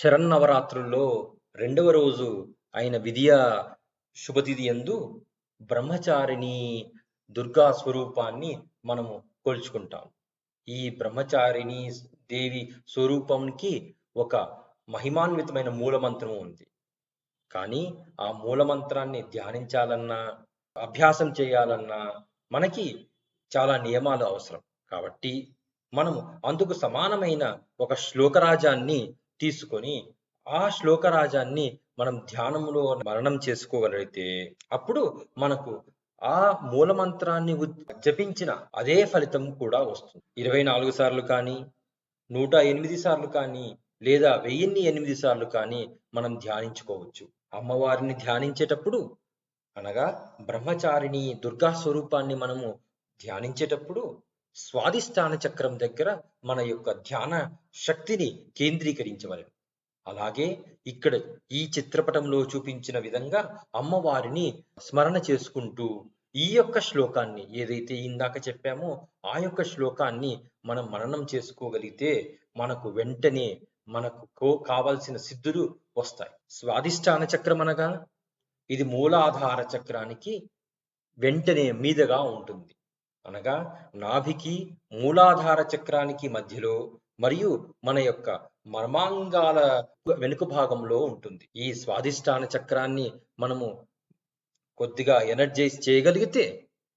శరన్నవరాత్రుల్లో రెండవ రోజు అయిన విధియ శుభతిథి యందు బ్రహ్మచారిణి దుర్గా స్వరూపాన్ని మనము కొల్చుకుంటాం. ఈ బ్రహ్మచారిణి దేవి స్వరూపంకి ఒక మహిమాన్వితమైన మూలమంత్రం ఉంది. కానీ ఆ మూలమంత్రాన్ని ధ్యానించాలన్నా అభ్యాసం చేయాలన్నా మనకి చాలా నియమాలు అవసరం. కాబట్టి మనము అందుకు సమానమైన ఒక శ్లోకరాజాన్ని తీసుకొని ఆ శ్లోకరాజాన్ని మనం ధ్యానంలో మరణం చేసుకోగలిగితే అప్పుడు మనకు ఆ మూలమంత్రాన్ని జపించిన అదే ఫలితం కూడా వస్తుంది. ఇరవై నాలుగు సార్లు కానీ నూట ఎనిమిది సార్లు కానీ లేదా వెయ్యిన్ని ఎనిమిది సార్లు కానీ మనం ధ్యానించుకోవచ్చు. అమ్మవారిని ధ్యానించేటప్పుడు అనగా బ్రహ్మచారిణి దుర్గా స్వరూపాన్ని మనము ధ్యానించేటప్పుడు స్వాధిష్టాన చక్రం దగ్గర మన యొక్క ధ్యాన శక్తిని కేంద్రీకరించవలెను. అలాగే ఇక్కడ ఈ చిత్రపటంలో చూపించిన విధంగా అమ్మవారిని స్మరణ చేసుకుంటూ ఈ యొక్క శ్లోకాన్ని ఏదైతే ఇందాక చెప్పామో ఆ యొక్క శ్లోకాన్ని మనం మననం చేసుకోగలిగితే మనకు వెంటనే మనకు కావలసిన కావాల్సిన సిద్ధులు వస్తాయి. స్వాదిష్టాన చక్రం అనగా ఇది మూలాధార చక్రానికి వెంటనే మీదగా ఉంటుంది. అనగా నాభికి మూలాధార చక్రానికి మధ్యలో మరియు మన యొక్క మర్మాంగాల వెనుక భాగంలో ఉంటుంది. ఈ స్వాదిష్టాన చక్రాన్ని మనము కొద్దిగా ఎనర్జైజ్ చేయగలిగితే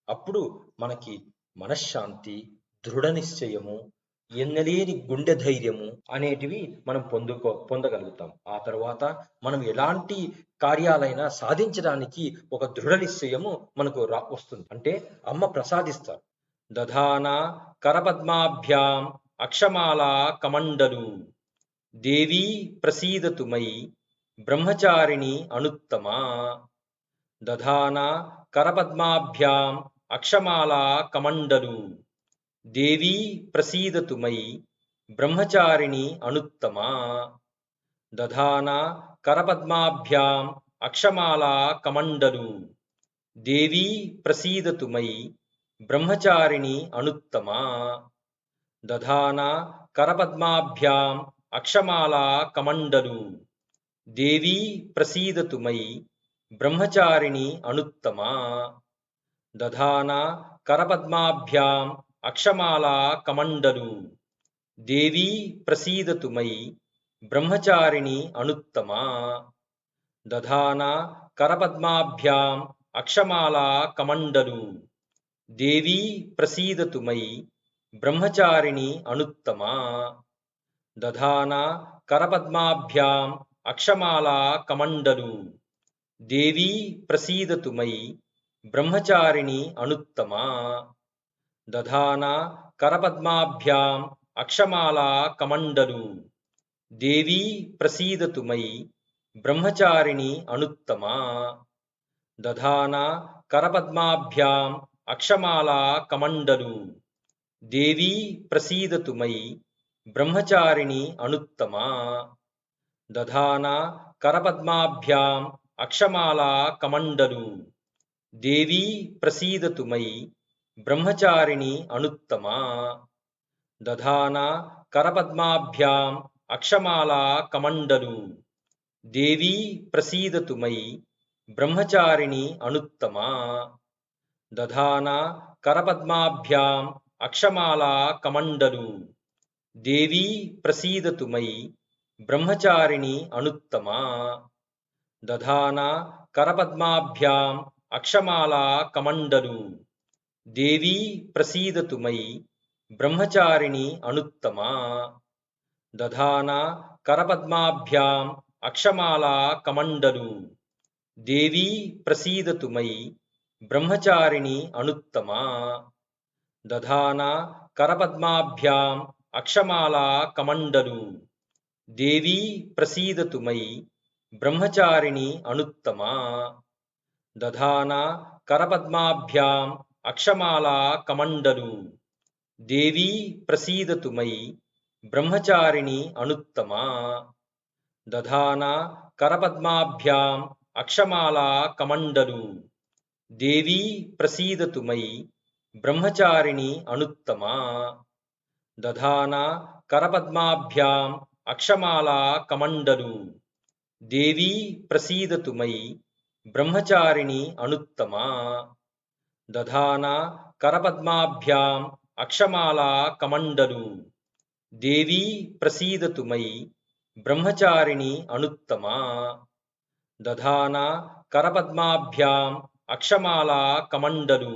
అప్పుడు మనకి మనశ్శాంతి దృఢ నిశ్చయము ఎన్నలేని గుండె ధైర్యము అనేటివి మనం పొందుకో పొందగలుగుతాం. ఆ తర్వాత మనం ఎలాంటి కార్యాలైనా సాధించడానికి ఒక దృఢ నిశ్చయము మనకు రా వస్తుంది. అంటే అమ్మ ప్రసాదిస్తారు. దధాన కరపద్మాభ్యాం అక్షమాల కమండలు దేవీ ప్రసీదతు మయి బ్రహ్మచారిణి అనుత్తమా. దధాన కరపద్మాభ్యాం అక్షమాల కమండలు దేవీ ప్రసీదతు మయి బ్రహ్మచారిణి అనుత్తమా. దధాన కరపద్మాభ్యాం అక్షమాలా కమండలు. దేవీ ప్రసీదతు మయి బ్రహ్మచారిణి అనుత్తమా. దధాన కరపద్మాభ్యాం అక్షమాలా కమండలు. దేవీ ప్రసీదతు మయి బ్రహ్మచారిణి అనుత్తమా. దధాన కరపద్మాభ్యాం అక్షమాలా కమండలు. దేవీ ప్రసీదతు మయి బ్రహ్మచారిణి అనుత్తమా. దధాన కరపద్మాభ్యాం అక్షమాలా కమండలు. దేవీ ప్రసీదతు మయి బ్రహ్మచారిణి అనుత్తమా. దధాన కరపద్మాభ్యాం అక్షమాలా కమండలు. దేవీ ప్రసీదతు మయి బ్రహ్మచారిణి అనుత్తమా. దధాన కరపద్మాభ్యాం అక్షమాలా కమండలు దేవీ ప్రసీదతు మయి బ్రహ్మచారిణి అనుత్తమా దధాన కరపద్మాభ్యాం అక్షమాలా కమండలు దేవీ ప్రసీదతు మయి బ్రహ్మచారిణి అనుత్తమా దధాన కరపద్మాభ్యాం అక్షమాలా కమండలు దేవీ ప్రసీదతు మయి బ్రహ్మచారిణి అనుత్తమా దధాన కరపద్మాభ్యాం అక్షమాల కమండలు దేవీ ప్రసీదతు మయి బ్రహ్మచారిణి అనుత్తమా దధాన కరపద్మాభ్యాం అక్షమాల కమండలు దేవీ ప్రసీదతు మయి బ్రహ్మచారిణి అనుత్తమా దధాన కరపద్మాభ్యాం అక్షమాల కమండలు దేవీ ప్రసీదతు మయి బ్రహ్మచారిణి అనుత్తమా? దధాన కరపద్మాభ్యాం అక్షమాలా కమండలు. దేవీ ప్రసీదతు మయి బ్రహ్మచారిణి అనుత్తమా? దధాన కరపద్మాభ్యాం అక్షమాలా కమండలు. దేవీ ప్రసీదతు మయి బ్రహ్మచారిణి అనుత్తమా? దధాన కరపద్మాభ్యాం అక్షమాల కమండలు దేవీ ప్రసీదతు మయి బ్రహ్మచారిణి అనుత్తమా దధాన కరపద్మాభ్యాం అక్షమాల కమండలు దేవీ ప్రసీదతు మయి బ్రహ్మచారిణి అనుత్తమా దధాన కరపద్మాభ్యాం అక్షమాలా కమండలు దేవీ ప్రసీదతు మయి బ్రహ్మచారిణి అనుత్తమా దధాన కరపద్మాభ్యాం అక్షమాలా కమండలు దేవీ ప్రసీదతు మయి బ్రహ్మచారిణి అనుత్తమా దధాన కరపద్మాభ్యాం అక్షమాలా కమండలు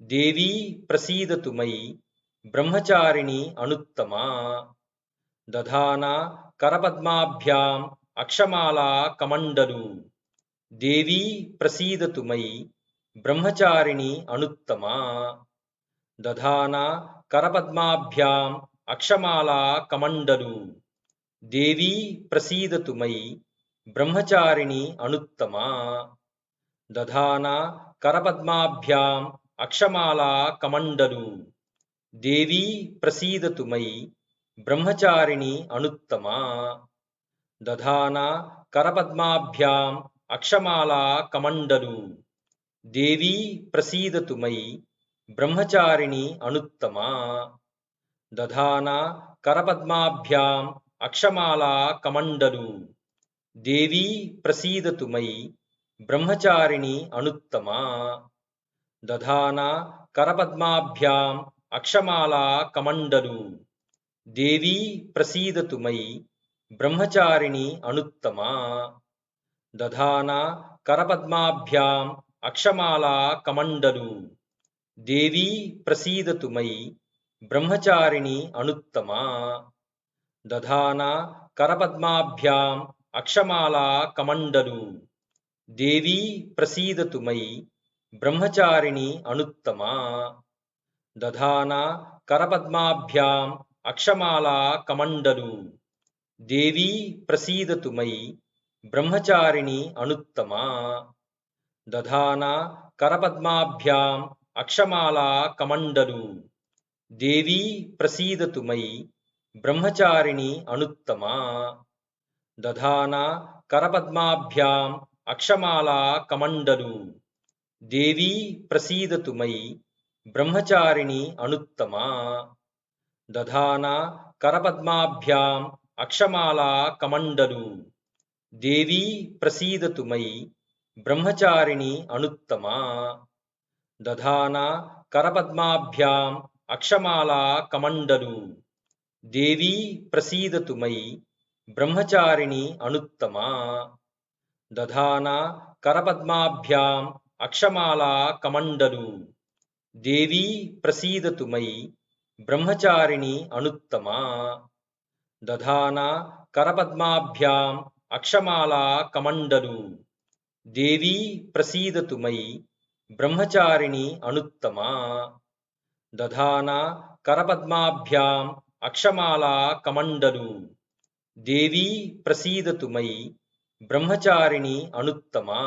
దేవీ ప్రసీదతు మయి బ్రహ్మచారిణి అనుత్తమా దధాన కరపద్మాభ్యాం అక్షమాలా కమండలు దేవీ ప్రసీదతు మయి బ్రహ్మచారిణి అనుత్తమా? దధాన కరపద్మాభ్యాం అక్షమాలా కమండలు. దేవీ ప్రసీదతు మయి బ్రహ్మచారిణి అనుత్తమా? దధాన కరపద్మాభ్యాం అక్షమాలా కమండలు. దేవీ ప్రసీదతు మయి బ్రహ్మచారిణి అనుత్తమా? దధాన కరపద్మాభ్యాం అక్షమాలా కమండలు. దేవీ ప్రసీదతు మయి బ్రహ్మచారిణి అనుత్తమా? దధాన కరపద్మాభ్యాం అక్షమాలా కమండలు. దేవీ ప్రసీదతు మయి బ్రహ్మచారిణి అనుత్తమా? దధాన కరపద్మాభ్యాం అక్షమాలా కమండలు. దేవీ ప్రసీదతు మయి బ్రహ్మచారిణి అనుత్తమా? దధాన కరపద్మాభ్యాం అక్షమాలా కమండలు దేవీ ప్రసీదతు మయి బ్రహ్మచారిణి అనుత్తమా దధాన కరపద్మాభ్యాం అక్షమాలా కమండలు దేవీ ప్రసీదతు మయి బ్రహ్మచారిణి అనుత్తమా దధాన కరపద్మాభ్యాం అక్షమాలా కమండలు దేవీ ప్రసీదతు మయి బ్రహ్మచారిణి అనుత్తమా దధాన కరపద్మాభ్యాం అక్షమాలా కమండలు. దేవీ ప్రసీదతు మయి బ్రహ్మచారిణి అనుత్తమా. దధాన కరపద్మాభ్యాం అక్షమాలా కమండలు. దేవీ ప్రసీదతు మయి బ్రహ్మచారిణి అనుత్తమా. దధాన కరపద్మాభ్యాం అక్షమాలా కమండలు. దేవీ ప్రసీదతు మయి బ్రహ్మచారిణి అనుత్తమా దధాన కరపద్మాభ్యాం అక్షమాలా కమండలు దేవీ ప్రసీదతు మయి బ్రహ్మచారిణి అనుత్తమా దధాన కరపద్మాభ్యాం అక్షమాలా కమండలు దేవీ ప్రసీదతు మయి బ్రహ్మచారిణి అనుత్తమా దధాన కరపద్మాభ్యాం అక్షమాలా కమండలు దేవీ ప్రసీదతు మయి బ్రహ్మచారిణి అనుత్తమా? దధాన కరపద్మాభ్యాం అక్షమాలా కమండలు. దేవీ ప్రసీదతు మయి బ్రహ్మచారిణి అనుత్తమా?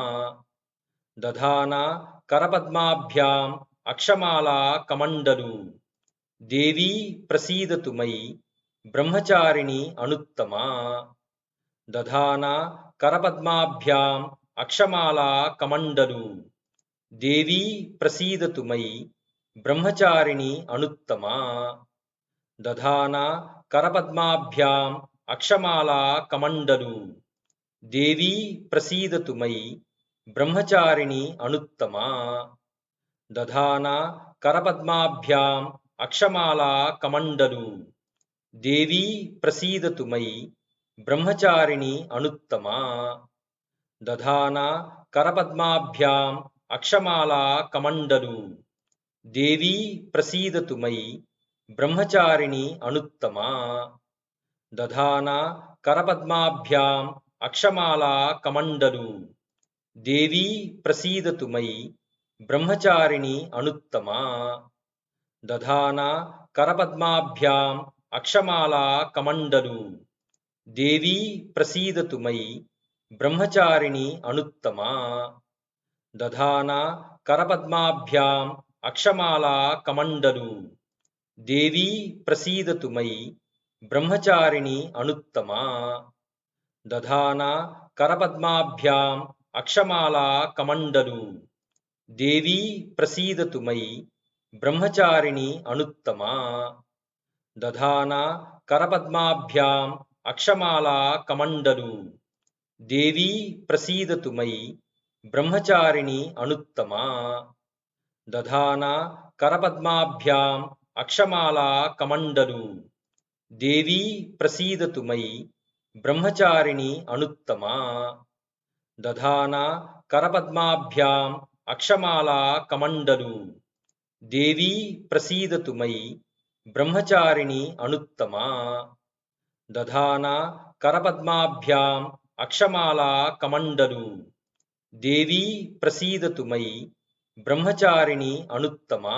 దధాన కరపద్మాభ్యాం అక్షమాలా కమండలు. దేవీ ప్రసీదతు మయి బ్రహ్మచారిణి అనుత్తమా? దధాన కరపద్మాభ్యాం అక్షమాలా కమండలు దేవీ ప్రసీదతు మయి బ్రహ్మచారిణి అనుత్తమా దధాన కరపద్మాభ్యాం అక్షమాలా కమండలు దేవీ ప్రసీదతు మయి బ్రహ్మచారిణి అనుత్తమా దధాన కరపద్మాభ్యాం అక్షమాలా కమండలు దేవీ ప్రసీదతు మయి బ్రహ్మచారిణి అనుత్తమా దధాన కరపద్మాభ్యాం అక్షమాలా కమండలు దేవీ ప్రసీదతు మయి బ్రహ్మచారిణి అనుత్తమా దధాన కరపద్మాభ్యాం అక్షమాలా కమండలు దేవీ ప్రసీదతు మయి బ్రహ్మచారిణి అనుత్తమా దధాన కరపద్మాభ్యాం అక్షమాలా కమండలు దేవీ ప్రసీదతు మయి బ్రహ్మచారిణి అనుత్తమా దధాన కరపద్మాభ్యాం అక్షమాలా కమండలు దేవీ ప్రసీదతు మయి బ్రహ్మచారిణి అనుత్తమా దధాన కరపద్మాభ్యాం అక్షమాలా కమండలు దేవీ ప్రసీదతు మయి బ్రహ్మచారిణి అనుత్తమా దధాన కరపద్మాభ్యాం అక్షమాలా కమండలు దేవీ ప్రసీదతు మయి బ్రహ్మచారిణి అనుత్తమా? దధాన కరపద్మాభ్యాం అక్షమాలా కమండలు. దేవీ ప్రసీదతు మయి బ్రహ్మచారిణి అనుత్తమా? దధాన కరపద్మాభ్యాం అక్షమాలా కమండలు. దేవీ ప్రసీదతు మయి బ్రహ్మచారిణి అనుత్తమా? దధాన కరపద్మాభ్యాం అక్షమాలా కమండలు దేవీ ప్రసీదతు మయి బ్రహ్మచారిణి అనుత్తమా.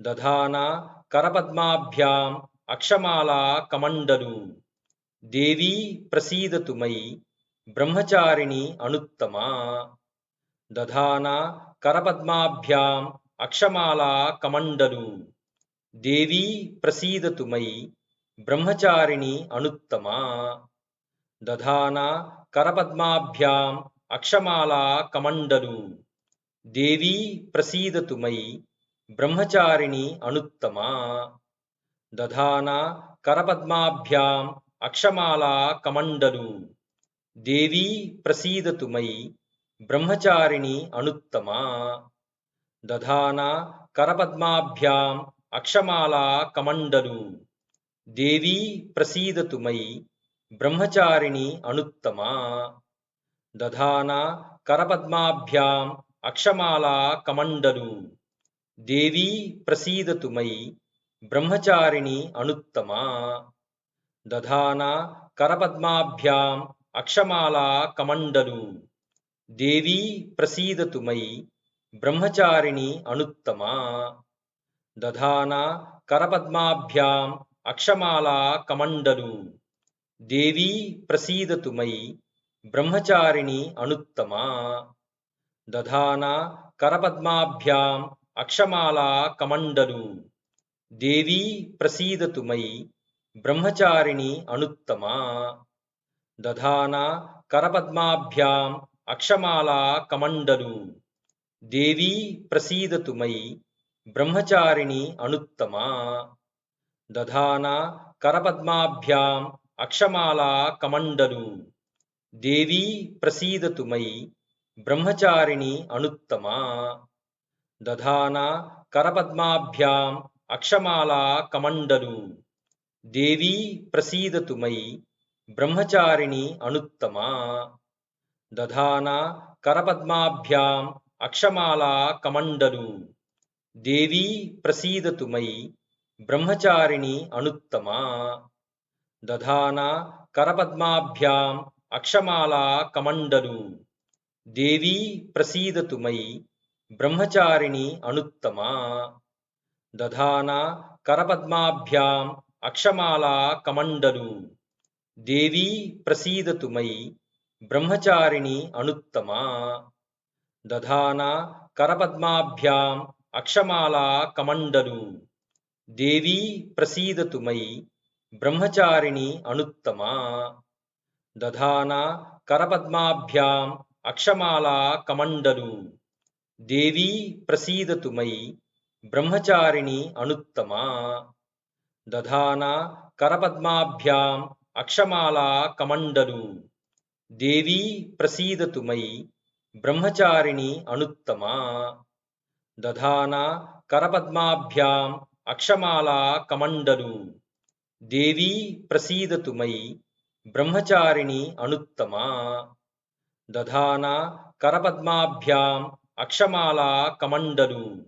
దధాన కరపద్మాభ్యాం అక్షమాలా కమండలు దేవీ ప్రసీదతు మయి బ్రహ్మచారిణి అనుత్తమా. దధాన కరపద్మాభ్యాం అక్షమాలా కమండలు దేవీ ప్రసీదతు మయి బ్రహ్మచారిణి అనుత్తమా. దధానా కరపద్మాభ్యాం అక్షమాలా కమండలు దేవీ ప్రసీదతు మయి బ్రహ్మచారిణి అనుత్తమా దధానా కరపద్మాభ్యాం అక్షమాలా కమండలు దేవీ ప్రసీదతు మయి బ్రహ్మచారిణి అనుత్తమా దధానా కరపద్మాభ్యాం అక్షమాలా కమండలు దేవీ ప్రసీదతు మయి బ్రహ్మచారిణి అనుత్తమా? దధానా కరపద్మాభ్యాం అక్షమాలా కమండలు. దేవీ ప్రసీదతు మయి బ్రహ్మచారిణి అనుత్తమా? దధానా కరపద్మాభ్యాం అక్షమాలా కమండలు. దేవీ ప్రసీదతు మయి బ్రహ్మచారిణి అనుత్తమా? దధానా కరపద్మాభ్యాం అక్షమాలా కమండలు. దేవీ ప్రసీదతు మయి బ్రహ్మచారిణి అనుత్తమా? దధాన కరపద్మాభ్యాం అక్షమాలా కమండలు. దేవీ ప్రసీదతు మయి బ్రహ్మచారిణి అనుత్తమా? దధాన కరపద్మాభ్యాం అక్షమాలా కమండలు. దేవీ ప్రసీదతు మయి బ్రహ్మచారిణి అనుత్తమా? దధాన కరపద్మాభ్యాం అక్షమాలా కమండలు దేవీ ప్రసీదతు మయి బ్రహ్మచారిణి అనుత్తమా? దధాన కరపద్మాభ్యాం అక్షమాలా కమండలు దేవీ ప్రసీదతు మయి బ్రహ్మచారిణి అనుత్తమా? దధాన కరపద్మాభ్యాం అక్షమాలా కమండలు దేవీ ప్రసీదతు మయి బ్రహ్మచారిణి అనుత్తమా? దధాన కరపద్మాభ్యాం అక్షమాలా కమండలు. దేవీ ప్రసీదతు మయి బ్రహ్మచారిణి అనుత్తమా. దధాన కరపద్మాభ్యాం అక్షమాలా కమండలు. దేవీ ప్రసీదతు మయి బ్రహ్మచారిణి అనుత్తమా. దధాన కరపద్మాభ్యాం అక్షమాలా కమండలు. దేవీ ప్రసీదతు మయి బ్రహ్మచారిణి అనుత్తమా దధానా కరపద్మాభ్యాం అక్షమాలా కమండలు దేవీ ప్రసీదతు మయి బ్రహ్మచారిణి అనుత్తమా దధానా కరపద్మాభ్యాం అక్షమాలా కమండలు దేవీ ప్రసీదతు మయి బ్రహ్మచారిణి అనుత్తమా దధానా కరపద్మాభ్యాం అక్షమాలా కమండలు దేవీ ప్రసీదతు మయి బ్రహ్మచారిణి అనుత్తమా. దధాన కరపద్మాభ్యాం అక్షమాలా కమండలు.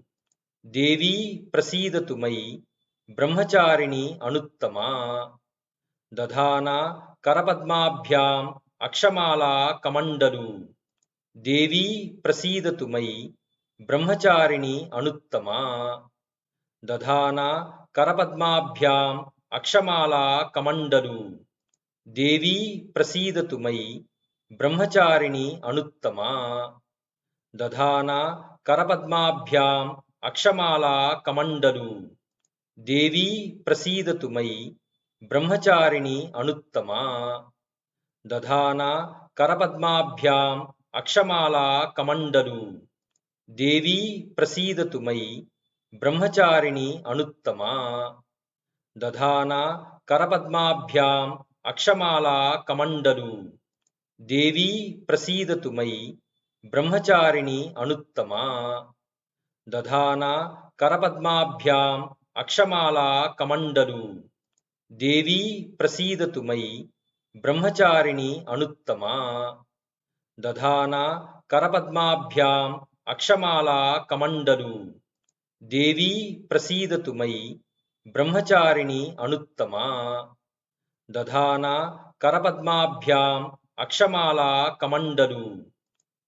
దేవీ ప్రసీదతు మయి బ్రహ్మచారిణి అనుత్తమా. దధాన కరపద్మాభ్యాం అక్షమాలా కమండలు. దేవీ ప్రసీదతు మయి బ్రహ్మచారిణి అనుత్తమా. దధాన కరపద్మాభ్యాం అక్షమాలా కమండలు దేవీ ప్రసీదతు మయి బ్రహ్మచారిణి అనుత్తమా దధాన కరపద్మాభ్యాం అక్షమాలా కమండలు దేవీ ప్రసీదతు మయి బ్రహ్మచారిణి అనుత్తమా దధాన కరపద్మాభ్యాం అక్షమాలా కమండలు దేవీ ప్రసీదతు మయి బ్రహ్మచారిణి అనుత్తమా దధానా కరపద్మాభ్యాం అక్షమాలా కమండలు. దేవీ ప్రసీదతు మయి బ్రహ్మచారిణి అనుత్తమా. దధానా కరపద్మాభ్యాం అక్షమాలా కమండలు. దేవీ ప్రసీదతు మయి బ్రహ్మచారిణి అనుత్తమా. దధానా కరపద్మాభ్యాం అక్షమాలా కమండలు. దేవీ ప్రసీదతు మయి బ్రహ్మచారిణి అనుత్తమా. దధాన కరపద్మాభ్యాం అక్షమాలా కమండలు.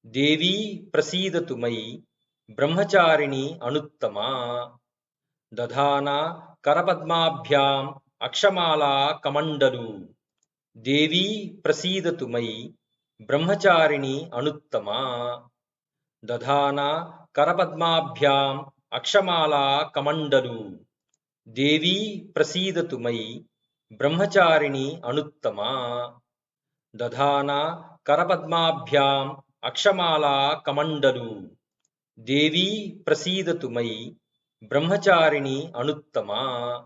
దేవీ ప్రసీదతు మయి బ్రహ్మచారిణి అనుత్తమా. దధాన కరపద్మాభ్యాం అక్షమాలా కమండలు. దేవీ ప్రసీదతు మయి బ్రహ్మచారిణి అనుత్తమా. దధాన కరపద్మాభ్యాం అక్షమాలా కమండలు. దేవీ ప్రసీదతు మయి బ్రహ్మచారిణి అనుత్తమా? దధాన కరపద్మాభ్యాం అక్షమాలా కమండలు. దేవీ ప్రసీదతు మయి బ్రహ్మచారిణి అనుత్తమా?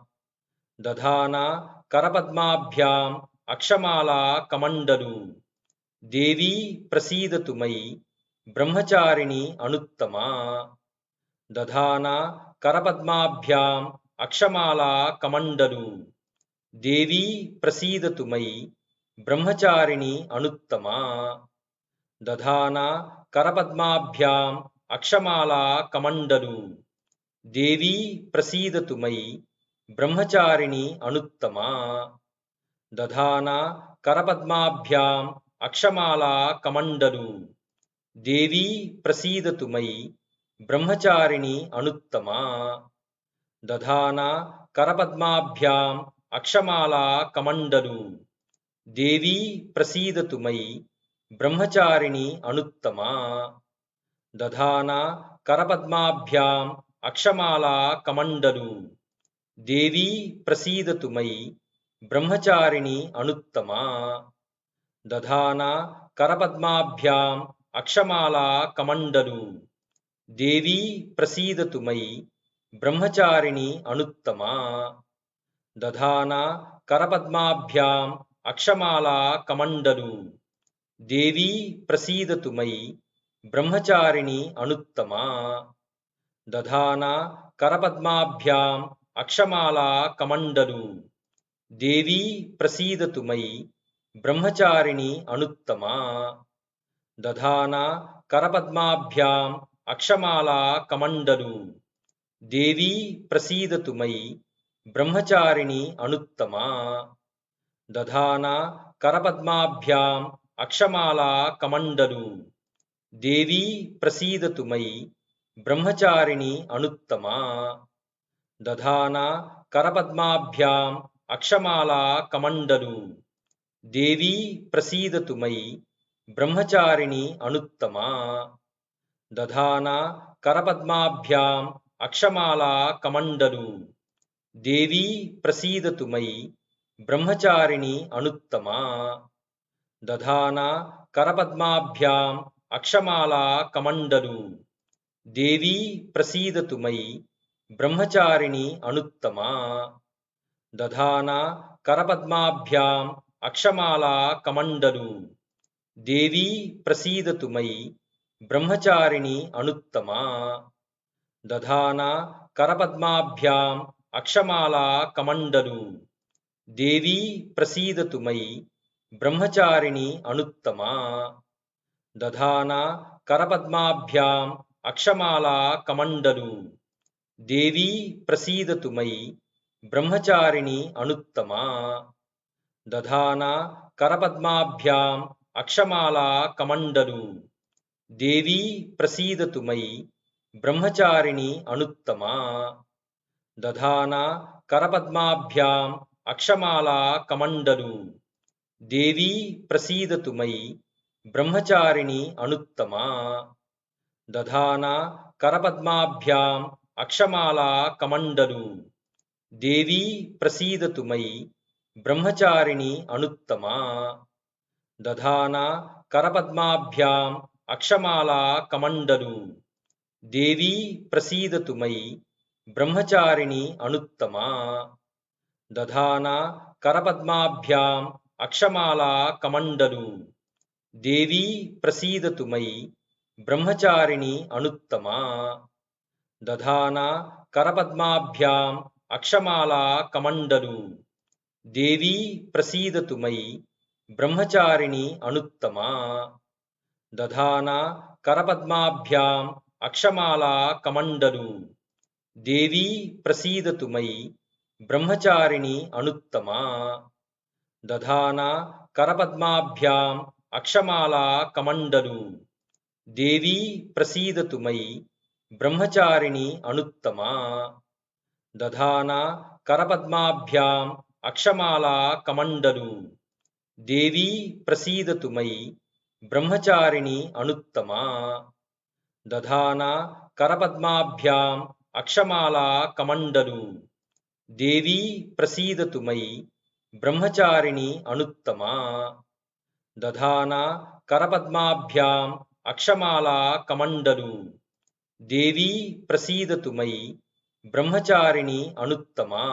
దధాన కరపద్మాభ్యాం అక్షమాలా కమండలు. దేవీ ప్రసీదతు మయి బ్రహ్మచారిణి అనుత్తమా? దధాన కరపద్మాభ్యాం అక్షమాలా కమండలు. దేవీ ప్రసీదతు మయి బ్రహ్మచారిణి అనుత్తమా. దధాన కరపద్మాభ్యాం అక్షమాలా కమండలు. దేవీ ప్రసీదతు మయి బ్రహ్మచారిణి అనుత్తమా. దధాన కరపద్మాభ్యాం అక్షమాలా కమండలు. దేవీ ప్రసీదతు మయి బ్రహ్మచారిణి అనుత్తమా. దధానా కరపద్మాభ్యాం అక్షమాలా కమండలు దేవీ ప్రసీదతు మయి బ్రహ్మచారిణి అనుత్తమా దధానా కరపద్మాభ్యాం అక్షమాలా కమండలు దేవీ ప్రసీదతు మయి బ్రహ్మచారిణి అనుత్తమా దధానా కరపద్మాభ్యాం అక్షమాలా కమండలు దేవీ ప్రసీదతు మయి బ్రహ్మచారిణి అనుత్తమా దధానా కరపద్మాభ్యాం అక్షమాలా కమండలు దేవీ ప్రసీదతు మయి బ్రహ్మచారిణి అనుత్తమా దధానా కరపద్మాభ్యాం అక్షమాలా కమండలు దేవీ ప్రసీదతు మయి బ్రహ్మచారిణి అనుత్తమా దధానా కరపద్మాభ్యాం అక్షమాలా కమండలు దేవీ ప్రసీదతు మయి బ్రహ్మచారిణి అనుత్తమా. దధాన కరపద్మాభ్యాం అక్షమాలా కమండలు. దేవీ ప్రసీదతు మయి బ్రహ్మచారిణి అనుత్తమా. దధాన కరపద్మాభ్యాం అక్షమాలా కమండలు. దేవీ ప్రసీదతు మయి బ్రహ్మచారిణి అనుత్తమా. దధాన కరపద్మాభ్యాం అక్షమాలా కమండలు దేవీ ప్రసీదతు మయి బ్రహ్మచారిణి అనుత్తమా దధానా కరపద్మాభ్యాం అక్షమాలా కమండలు దేవీ ప్రసీదతు మయి బ్రహ్మచారిణి అనుత్తమా దధానా కరపద్మాభ్యాం అక్షమాలా కమండలు దేవీ ప్రసీదతు మయి బ్రహ్మచారిణి అనుత్తమా దధానా కరపద్మాభ్యాం అక్షమాలా కమండలు. దేవీ ప్రసీదతు మయి బ్రహ్మచారిణి అనుత్తమా. దధానా కరపద్మాభ్యాం అక్షమాలా కమండలు. దేవీ ప్రసీదతు మయి బ్రహ్మచారిణి అనుత్తమా. దధానా కరపద్మాభ్యాం అక్షమాలా కమండలు. దేవీ ప్రసీదతు మయి బ్రహ్మచారిణి అనుత్తమా దధానా కరపద్మాభ్యాం అక్షమాలా కమండలు దేవీ ప్రసీదతు మయి బ్రహ్మచారిణి అనుత్తమా దధానా కరపద్మాభ్యాం అక్షమాలా కమండలు దేవీ ప్రసీదతు మయి బ్రహ్మచారిణి అనుత్తమా దధానా కరపద్మాభ్యాం అక్షమాలా కమండలు దేవీ ప్రసీదతు మయి బ్రహ్మచారిణి అనుత్తమా. దధాన కరపద్మాభ్యాం అక్షమాలా కమండలు. దేవీ ప్రసీదతు మయి బ్రహ్మచారిణి అనుత్తమా. దధాన కరపద్మాభ్యాం అక్షమాలా కమండలు. దేవీ ప్రసీదతు మయి బ్రహ్మచారిణి అనుత్తమా. దధాన కరపద్మాభ్యాం అక్షమాలా కమండలు దేవీ ప్రసీదతు మయి బ్రహ్మచారిణి అనుత్తమా దధాన కరపద్మాభ్యాం అక్షమాలా కమండలు దేవీ ప్రసీదతు మయి బ్రహ్మచారిణి అనుత్తమా దధాన కరపద్మాభ్యాం అక్షమాలా కమండలు దేవీ ప్రసీదతు మయి బ్రహ్మచారిణి అనుత్తమా దధానా కరపద్మాభ్యాం అక్షమాలా కమండలు దేవీ ప్రసీదతు మయి బ్రహ్మచారిణి అనుత్తమా దధానా కరపద్మాభ్యాం అక్షమాలా కమండలు దేవీ ప్రసీదతు మయి బ్రహ్మచారిణి అనుత్తమా